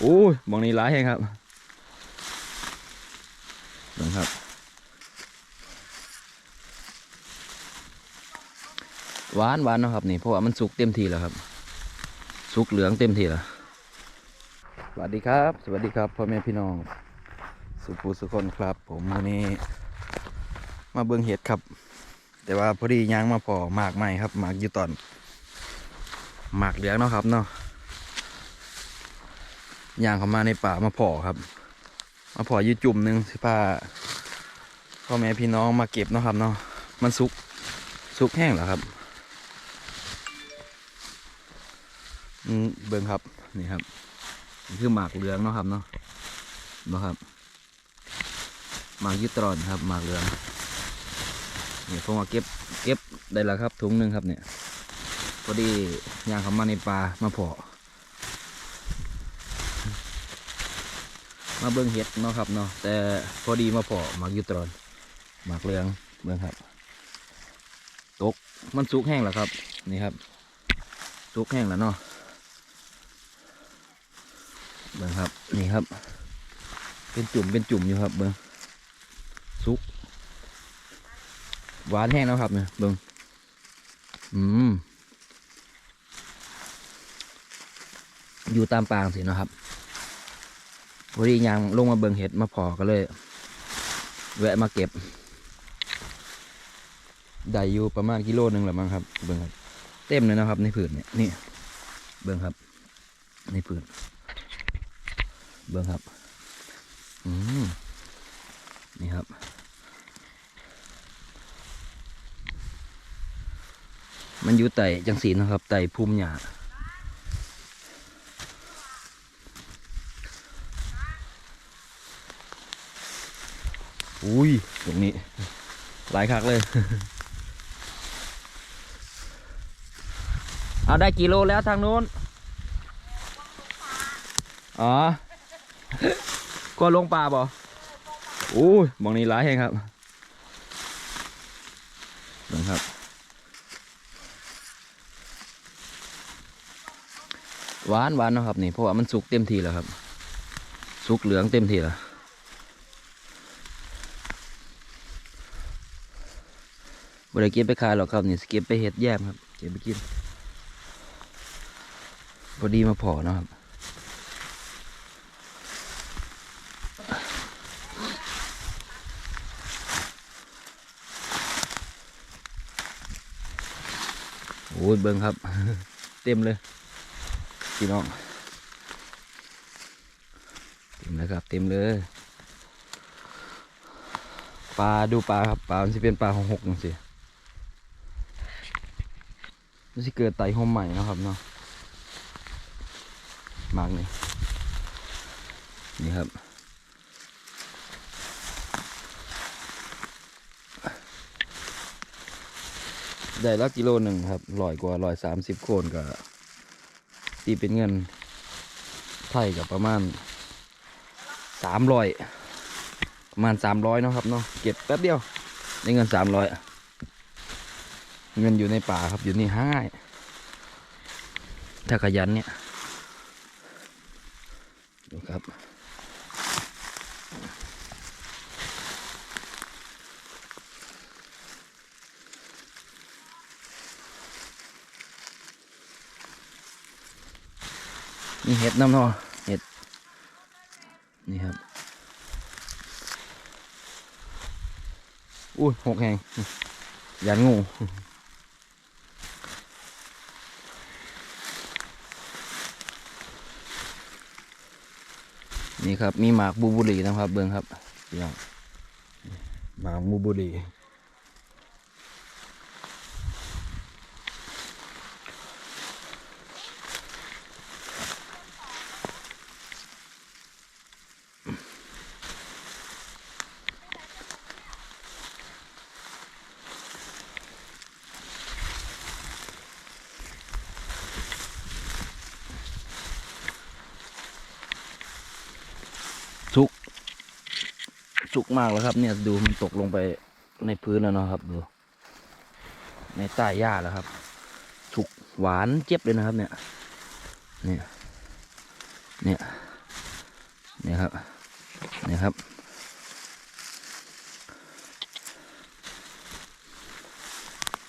โอ้ยมองนี้ร้ายแฮงครับดูครับ หวานหวานนะครับนี่เพราะว่ามันสุกเต็มทีแล้วครับ สุกเหลืองเต็มทีแล้วสวัสดีครับ สวัสดีครับพ่อแม่พี่น้องสุภูสุคนครับ ผมวันนี้ มาเบิ่งเห็ดครับ แต่ว่าพอดียางมาพอหมากใหม่ครับหมากอยู่ตอนหมากเหลืองเนาะครับเนาะ ยางเข้ามาในป่ามาพอครับ มาพออยู่จุ่มหนึ่งสิพาพ่อแม่พี่น้องมาเก็บเนาะครับเนาะมันสุกสุกแห้งแล้วครับอืมเบิ่งครับนี่ครับนี่คือหมากเหลืองเนาะครับเนาะเนาะครับหมากอยุตรอนครับหมากเหลืองนี่ผมมาเก็บเก็บได้แล้วครับถุงหนึ่งครับเนี่ยพอดีย่างเขามาในป่ามาพา มาเบิ่งเห็ดเนาะครับเนาะแต่พอดีมาพาะหมากยุตรอนหมากเหลืองเบิ่งครับ ตกมันสุกแห้งแล้วครับ นี่ครับ สุกแห้งแล้วเนาะเบิ่งครับนี่ครับ เป็นจุ่มเป็นจุ่มอยู่ครับเบิ่งสุกหวานแห้งแล้วครับเนี่ยเบิ้งอืมอยู่ตามปางสิเนาะครับ พอดียางลงมาเบิงเห็ดมาพอก็เลย แวะมาเก็บได้อยู่ประมาณกิโลหนึ่งแหละมั้งครับ เบิ้งครับ เต็มเลยนะครับ ในผืนเนี่ยนี่ เบิ้งครับ ในผืนเบิ้งครับอืมนี่ครับ มันอยู่ไต่จังสีนะครับไต่ภูมิหญ้า อุ้ยตรงนี้ หลายคักเลย เอาได้กี่โลแล้วทางนู้น อ๋อ ก็ลงป่าบ่อุ้ยมองนี้หลายแห่งครับลงครับหวานหวานนะครับนี่เพราะว่ามันสุกเต็มทีแล้วครับ สุกเหลืองเต็มทีแล้ว บริเก็บไปขายหรอกครับนี่สเก็บไปเห็ดแยมครับเก็บไปกินพอดีมาพอนะครับโอ้ยเบิ้งครับ เต็มเลยพี่น้องเต็มเลยครับ เต็มเลยปลาดูปลาครับปลามันจะเป็นปลาของหกจังสิ มันจะเกิดไตหอมใหม่นะครับเนาะมากนี่นี่ครับ ได้ละกิโลหนึ่งครับร้อยกว่าร้อยสามสิบโคนก็ตีเป็นเงิน ไทยกับประมาณสามร้อยประมาณสามร้อยเนาะครับเนาะเก็บแป๊บเดียวได้เงินสามร้อย เงินอยู่ในป่าครับอยู่นี่ห้ายถ้าขยันเนี่ยดูครับนี่เห็ดน้ำนาะเห็ด นี่ครับอุ้ยหกแหงยันงู นี่ครับ มีหมากบูบุรีนะครับ เบิ้งครับพี่น้องหมากบูบุรีสุก สุกมากแล้วครับ เนี่ยดูมันตกลงไปในพื้นแล้วเนาะครับดูในใต้หญ้าแล้วครับ สุกหวานเจี๊ยบเลยนะครับ เนี่ย เนี่ย เนี่ย เนี่ยครับ เนี่ยครับ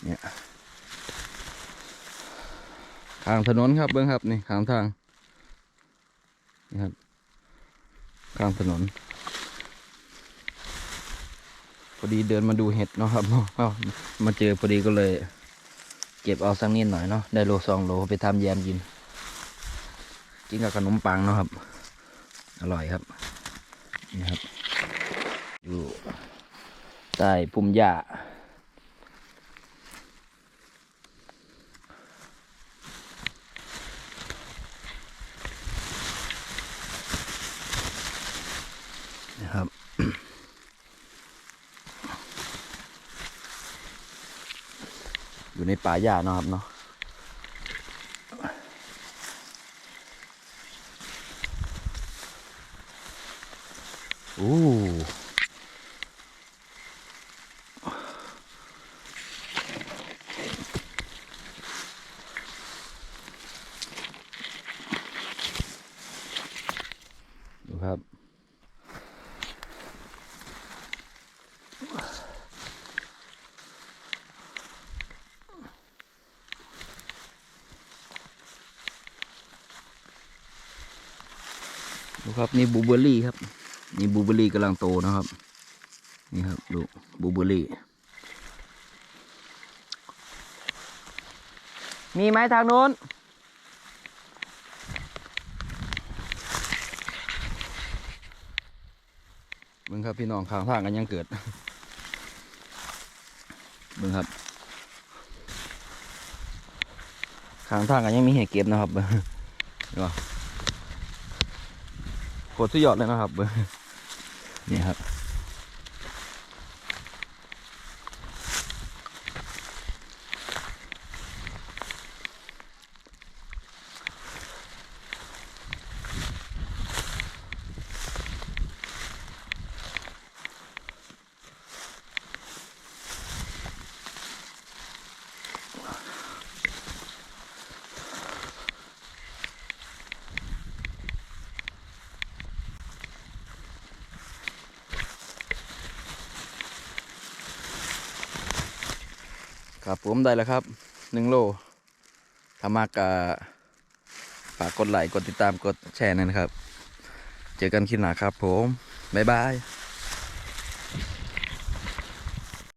เนี่ยข้างถนนครับเบิ้งครับนี่ข้างทางนี่ครับข้างถนน พอดีเดินมาดูเห็ดเนาะครับเนาะมาเจอพอดีก็เลย เก็บเอาสักนิดหน่อยเนาะได้โลสองโลไปทำแยมกิน กินกับขนมปังเนาะครับ อร่อยครับนี่ครับ อยู่ใต้พุ่มหญ้า อยู่ในป่าหญ้านะครับเนาะโอ้ ครับนี่บูเบอร์รี่ครับ นี่บูเบอร์รี่กำลังโตนะครับ นี่ครับดูบูเบอร์รี่ มีไหมทางโน้น มึงครับพี่น้องข้างทางกันยังเกิด มึงครับข้างทางกันยังมีเห็ดเก็บนะครับเห็นปะ โคตรสุดยอดเลยนะครับ นี่ครับ ครับผมได้แล้วครับหนึ่งโลถ้ามากกฝากกดไลค์กดติดตามกดแชร์นอยนะครับ เจอกันคลิปหน้าครับผม บ๊ายบาย